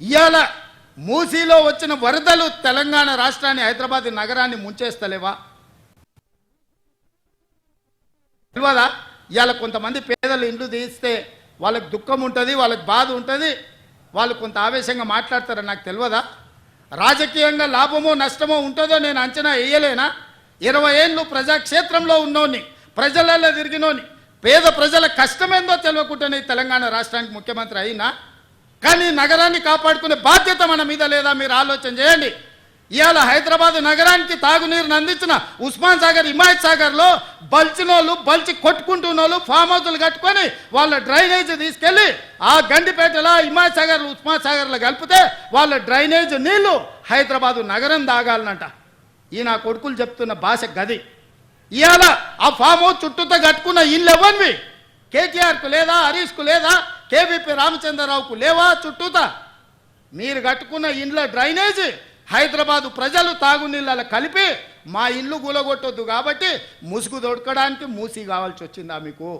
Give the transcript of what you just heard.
ఇవాళ మూసీలో వచ్చిన వరదలు తెలంగాణ రాష్ట్రాన్ని హైదరాబాద్ నగరాన్ని ముంచేస్తలేవా? తెలియదా? ఇవాళ కొంతమంది పేదలు ఇండ్లు తీస్తే వాళ్ళకి దుఃఖం ఉంటుంది వాళ్ళకి బాధ ఉంటుంది వాళ్ళు కొంత ఆవేశంగా మాట్లాడతారని నాకు తెలియదా? రాజకీయంగా లాభమో నష్టమో ఉంటుందో నేను అంచనా వేయలేనా? ఇరవై ఏళ్ళు ప్రజాక్షేత్రంలో ఉన్నోని ప్రజలలో తిరిగినోని పేద ప్రజల కష్టమేందో తెలియకుండానే తెలంగాణ రాష్ట్రానికి ముఖ్యమంత్రి అయినా కానీ నగరాన్ని కాపాడుకునే బాధ్యత మన మీద లేదా మీరు ఆలోచన చేయండి. ఇవాళ హైదరాబాద్ నగరానికి తాగునీరుని అందించిన ఉస్మాన్ సాగర్ హిమాయత్ సాగర్లో బల్చినోళ్ళు బల్చి కొట్టుకుంటున్నోళ్ళు ఫామ్ హౌస్లు కట్టుకొని వాళ్ళ డ్రైనేజ్ తీసుకెళ్ళి ఆ గండిపేటలో హిమాయత్ సాగర్ ఉస్మాన్ సాగర్లో కలిపితే వాళ్ళ డ్రైనేజ్ నీళ్ళు హైదరాబాదు నగరం తాగాలనంట ఈ నా కొడుకులు చెప్తున్న భాష గది. ఇవాళ ఆ ఫామ్ హౌస్ చుట్టూతో కట్టుకున్న ఇల్లు ఎవరివి? కేటీఆర్కు లేదా హరీష్కు లేదా కేవీపీ రామచంద్రరావుకు లేవా చుట్టూతా? మీరు కట్టుకున్న ఇండ్ల డ్రైనేజీ హైదరాబాదు ప్రజలు తాగునీళ్ళ కలిపి మా ఇల్లు గులగొట్టొద్దు కాబట్టి ముసుగు దొడకడానికి మూసి కావాల్సి వచ్చిందా మీకు?